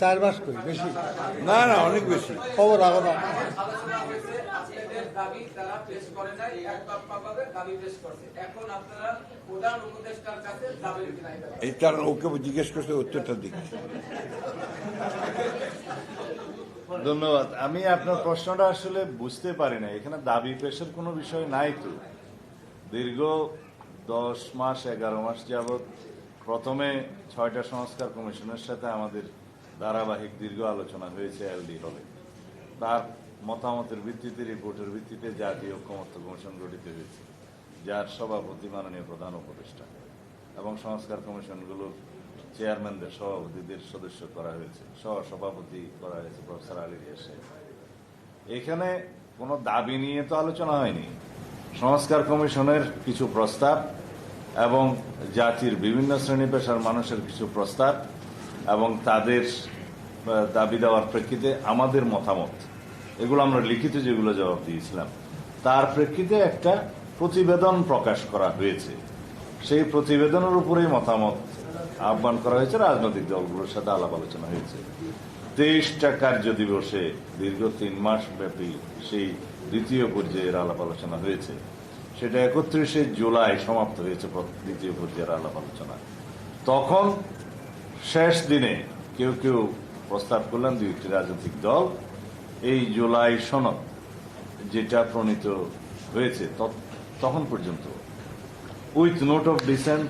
চার মাস করছে করি বেশি? না না অনেক বেশি। খবর রাখো না। করছে। এটা এই তার ওকে জিজ্ঞেস করতে উত্তরটা দিচ্ছি। ধন্যবাদ। আমি আপনার প্রশ্নটা আসলে বুঝতে পারি না এখানে দাবি পেশের কোনো বিষয় নাই তো। দীর্ঘ দশ মাস, এগারো মাস যাবৎ প্রথমে ছয়টা সংস্কার কমিশনের সাথে আমাদের ধারাবাহিক দীর্ঘ আলোচনা হয়েছে এলডি হলে। তার মতামতের ভিত্তিতে, রিপোর্টের ভিত্তিতে জাতীয় ঐক্যমত্য কমিশন গঠিত হয়েছে, যার সভাপতি মাননীয় প্রধান উপদেষ্টা এবং সংস্কার কমিশনগুলোর চেয়ারম্যানদের সভাপতিদের সদস্য করা হয়েছে সহ সভাপতি করা হয়েছে প্রফেসর আলী সাহেব। এখানে কোনো দাবি নিয়ে তো আলোচনা হয়নি। সংস্কার কমিশনের কিছু প্রস্তাব এবং জাতির বিভিন্ন শ্রেণি পেশার মানুষের কিছু প্রস্তাব এবং তাদের দাবি দেওয়ার প্রেক্ষিতে আমাদের মতামত। এগুলো আমরা লিখিত যেগুলো জবাব দিয়েছিলাম। তার প্রেক্ষিতে একটা প্রতিবেদন প্রকাশ করা হয়েছে। সেই প্রতিবেদনের উপরেই মতামত আহ্বান করা হয়েছে, রাজনৈতিক দলগুলোর সাথে আলাপ আলোচনা হয়েছে। তেইশটা কার্য দিবসে দীর্ঘ তিন মাস ব্যাপী সেই দ্বিতীয় পর্যায়ের আলাপ আলোচনা হয়েছে। সেটা একত্রিশে জুলাই সমাপ্ত হয়েছে দ্বিতীয় পর্যায়ের আলাপ আলোচনা। তখন শেষ দিনে কেউ কেউ প্রস্তাব করলেন দুই একটি রাজনৈতিক দল। এই জুলাই সনদ যেটা প্রণীত হয়েছে তখন পর্যন্ত। With note of dissent,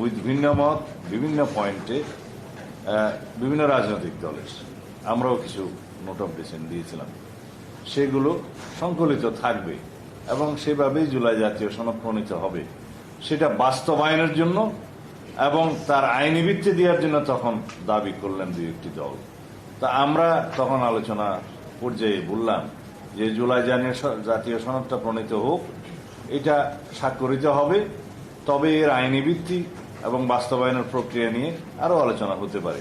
with ভিন্ন মত, বিভিন্ন পয়েন্টে বিভিন্ন রাজনৈতিক দলের। আমরাও কিছু নোট অফ ডিসেন্ট দিয়েছিলাম। সেগুলো সংকলিত থাকবে এবং সেভাবেই জুলাই জাতীয় সনদ প্রণীত হবে। সেটা বাস্তবায়নের জন্য এবং তার আইনি ভিত্তি দেওয়ার জন্য তখন দাবি করলেন দুই একটি দল। তা আমরা তখন আলোচনা পর্যায়ে বললাম যে জুলাই জাতীয় স- জাতীয় সনদটা প্রণীত হোক, এটা স্বাক্ষরিত হবে, তবে এর আইনি ভিত্তি এবং বাস্তবায়নের প্রক্রিয়া নিয়ে আরও আলোচনা হতে পারে।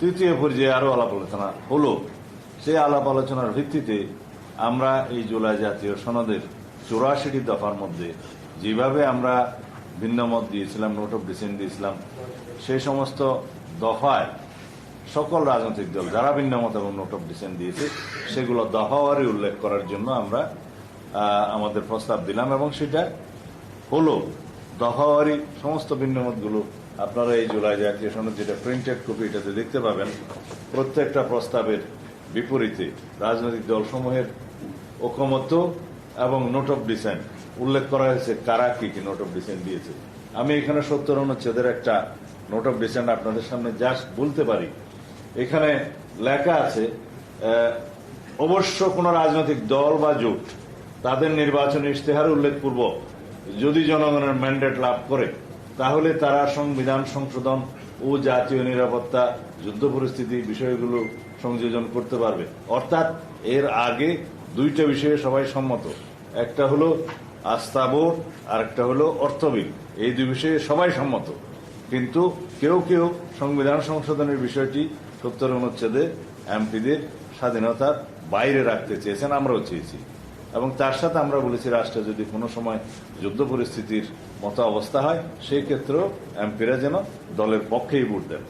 তৃতীয় পর্যায়ে আরও আলাপ আলোচনা হলো। সেই আলাপ আলোচনার ভিত্তিতে আমরা এই জুলাই জাতীয় সনদের চৌরাশিটি দফার মধ্যে যেভাবে আমরা ভিন্নমত দিয়েছিলাম, নোট অফ ডিসেন্ট দিয়েছিলাম সেই সমস্ত দফায় সকল রাজনৈতিক দল যারা ভিন্নমত এবং নোট অফ ডিসেন্ট দিয়েছে, সেগুলো দফাওয়ারি উল্লেখ করার জন্য আমরা আমাদের প্রস্তাব দিলাম এবং সেটা হলো দফাওয়ারি সমস্ত ভিন্নমতগুলো আপনারা এই জুলাই জাতীয় সনদ যেটা প্রিন্টেড কপি এটাতে দেখতে পাবেন। প্রত্যেকটা প্রস্তাবের বিপরীতে রাজনৈতিক দলসমূহের ঐকমত্য এবং নোট অফ ডিসেন্ট উল্লেখ করা হয়েছে কারা কি কি নোট অফ ডিসেন্ট দিয়েছে। আমি এখানে সত্তর অনুচ্ছেদের একটা নোট অফ ডিসেন্ট আপনাদের সামনে জাস্ট বলতে পারি। এখানে লেখা আছে অবশ্য কোন রাজনৈতিক দল বা জোট তাদের নির্বাচনী ইশতেহার উল্লেখপূর্বক যদি জনগণের ম্যান্ডেট লাভ করে, তাহলে তারা সংবিধান সংশোধন ও জাতীয় নিরাপত্তা, যুদ্ধ পরিস্থিতি বিষয়গুলো সংযোজন করতে পারবে। অর্থাৎ এর আগে দুইটা বিষয়ে সবাই সম্মত। একটা হলো আস্থা বোর্ড আর একটা হলো অর্থ বিল এই দুই বিষয়ে সবাই সম্মত। কিন্তু কেউ কেউ সংবিধান সংশোধনের বিষয়টি সত্তর অনুচ্ছেদে এমপিদের স্বাধীনতার বাইরে রাখতে চেয়েছেন, আমরাও চেয়েছি। এবং তার সাথে আমরা বলেছি, রাষ্ট্রে যদি কোনো সময় যুদ্ধ পরিস্থিতির মতো অবস্থা হয়, সেই ক্ষেত্রেও এমপিরা যেন দলের পক্ষেই ভোট দেন।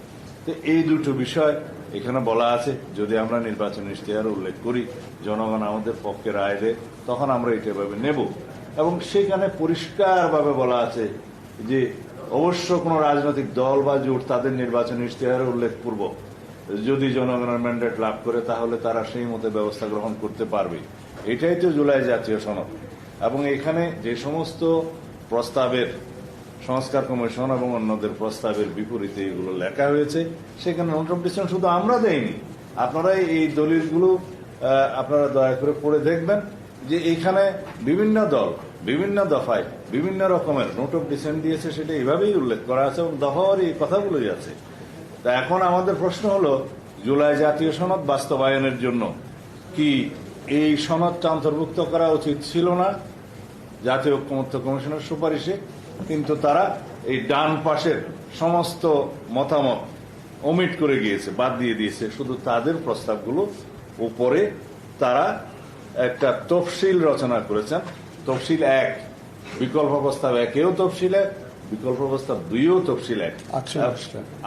তো এই দুটো বিষয় এখানে বলা আছে, যদি আমরা নির্বাচন ইশতেহার উল্লেখ করি, জনগণ আমাদের পক্ষে রায় দেয়, তখন আমরা এটা এভাবে নেব। এবং সেখানে পরিষ্কারভাবে বলা আছে যে, অবশ্য কোনো রাজনৈতিক দল বা জোট তাদের নির্বাচন ইশতেহারে উল্লেখপূর্বক, যদি জনগণের ম্যান্ডেট লাভ করে, তাহলে তারা সেই মতো ব্যবস্থা গ্রহণ করতে পারবে। এটাই তো জুলাই জাতীয় সনদ। এবং এখানে যে সমস্ত প্রস্তাবের সংস্কার কমিশন এবং অন্যদের প্রস্তাবের বিপরীতে এগুলো লেখা হয়েছে। সেখানে নোটিফিকেশন শুধু আমরা দেইনি। আপনারা এই দলিলগুলো আপনারা দয়া করে পড়ে দেখবেন যে এখানে বিভিন্ন দল, বিভিন্ন দফায় বিভিন্ন রকমের নোট অফ দিয়েছে, সেটা এইভাবেই উল্লেখ করা আছে এবং দফাওয়ারি এই কথাগুলোই আছে তা এখন আমাদের প্রশ্ন হলো, জুলাই জাতীয় সনদ বাস্তবায়নের জন্য কি এই সনদটা অন্তর্ভুক্ত করা উচিত ছিল না? জাতীয় ঐক্যমত্য কমিশনের সুপারিশে কিন্তু তারা এই ডান পাশের সমস্ত মতামত ওমিট করে গিয়েছে বাদ দিয়ে দিয়েছে। শুধু তাদের প্রস্তাবগুলো উপরে তারা একটা তফসিল রচনা করেছেন। তফসিল এক বিকল্প প্রস্তাব একেও তফসিল এক বিকল্প প্রস্তাব দুইও তফসিল এক।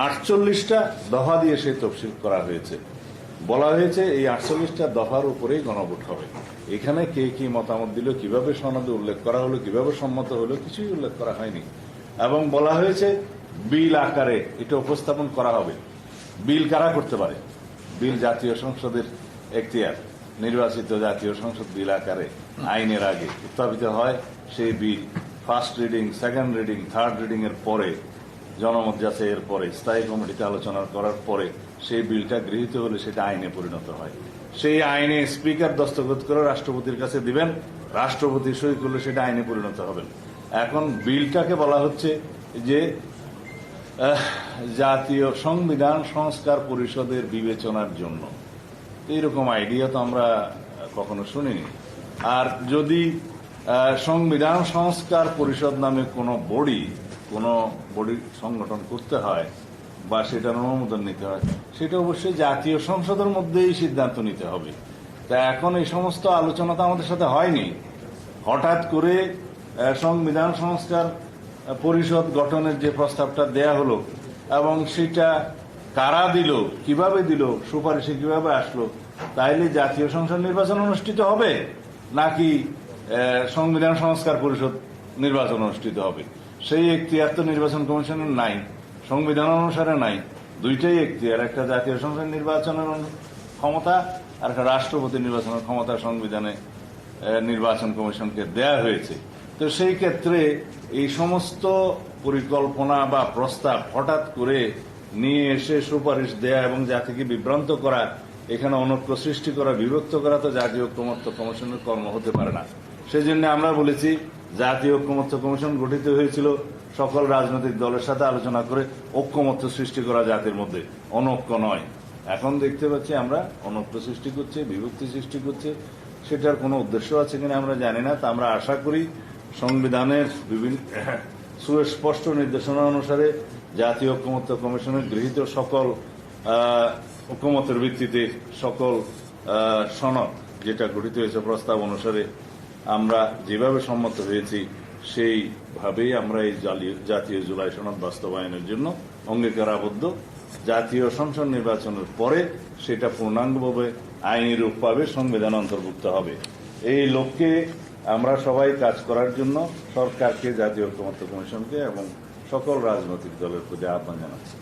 আটচল্লিশটা। দফা দিয়ে সেই তফসিল করা হয়েছে। বলা হয়েছে এই আটচল্লিশটা দফার উপরেই গণভোট হবে। এখানে কে কি মতামত দিল, কীভাবে সনদে উল্লেখ করা হলো, কীভাবে সম্মত হলো, কিছুই উল্লেখ করা হয়নি। এবং বলা হয়েছে বিল আকারে এটা উপস্থাপন করা হবে। বিল কারা করতে পারে? বিল জাতীয় সংসদের এখতিয়ার। নির্বাচিত জাতীয় সংসদ বিল আকারে, আইনের আগে উত্থাপিত হয় সেই বিল। First reading, second reading, third reading এর পরে, জনমত যাচাইয়ের পরে, স্থায়ী কমিটিতে আলোচনা করার পরে সেই বিলটা গৃহীত হলে সেটা আইনে পরিণত হয়। সেই আইনে স্পিকার দস্তখত করে রাষ্ট্রপতির কাছে দিবেন, রাষ্ট্রপতি সই করলে সেটা আইনে পরিণত হবে এখন বিলটাকে বলা হচ্ছে যে জাতীয় সংবিধান সংস্কার পরিষদের বিবেচনার জন্য। তো এরকম আইডিয়া তো আমরা কখনো শুনিনি। আর যদি সংবিধান সংস্কার পরিষদ নামে কোনো বডি কোনো বডি সংগঠন করতে হয় বা সেটার অনুমোদন নিতে হয়। সেটা অবশ্যই জাতীয় সংসদের মধ্যেই সিদ্ধান্ত নিতে হবে। তা এখন এই সমস্ত আলোচনা তো আমাদের সাথে হয়নি। হঠাৎ করে সংবিধান সংস্কার পরিষদ গঠনের যে প্রস্তাবটা দেয়া হলো এবং সেটা কারা দিল, কীভাবে দিল, সুপারিশে কীভাবে আসলো, তাইলে জাতীয় সংসদ নির্বাচন অনুষ্ঠিত হবে নাকি সংবিধান সংস্কার পরিষদ নির্বাচন অনুষ্ঠিত হবে? সেই একটি নির্বাচন কমিশনের নাই। সংবিধান অনুসারে নাই। দুইটাই এখতিয়ার একটা জাতীয় সংসদ নির্বাচনের ক্ষমতা, আর একটা রাষ্ট্রপতি নির্বাচনের ক্ষমতা সংবিধানে নির্বাচন কমিশনকে দেয়া হয়েছে। তো সেই ক্ষেত্রে এই সমস্ত পরিকল্পনা বা প্রস্তাব হঠাৎ করে নিয়ে এসে সুপারিশ দেয়া এবং জাতিকে বিভ্রান্ত করা, এখানে অনৈক্য সৃষ্টি করা, বিভক্ত করা তো জাতীয় ঐক্যমত্য কমিশনের কর্ম হতে পারে না। সেজন্য আমরা বলেছি, জাতীয় ঐক্যমত্য কমিশন গঠিত হয়েছিল সকল রাজনৈতিক দলের সাথে আলোচনা করে ঐক্যমত্য সৃষ্টি করা জাতির মধ্যে। অনৈক্য নয়। এখন দেখতে পাচ্ছি আমরা অনৈক্য সৃষ্টি করছে, বিভক্তি সৃষ্টি করছে। সেটার কোনো উদ্দেশ্য আছে কিনা আমরা জানি না, তা আমরা আশা করি সংবিধানের বিভিন্ন, সুস্পষ্ট নির্দেশনা অনুসারে জাতীয় ঐক্যমত্য কমিশনের গৃহীত সকল ঐক্যমতের ভিত্তিতে সকল সনদ যেটা গঠিত হয়েছে প্রস্তাব অনুসারে আমরা যেভাবে সম্মত হয়েছি সেইভাবেই আমরা এই জাতীয় জুলাই সনদ বাস্তবায়নের জন্য অঙ্গীকার আবদ্ধ জাতীয় সংসদ নির্বাচনের পরে সেটা পূর্ণাঙ্গভাবে আইনি রূপ পাবে সংবিধান অন্তর্ভুক্ত হবে। এই লক্ষ্যে আমরা সবাই কাজ করার জন্য সরকারকে, জাতীয় ঐক্যমত্য কমিশনকে এবং সকল রাজনৈতিক দলের প্রতি আহ্বান জানাচ্ছি।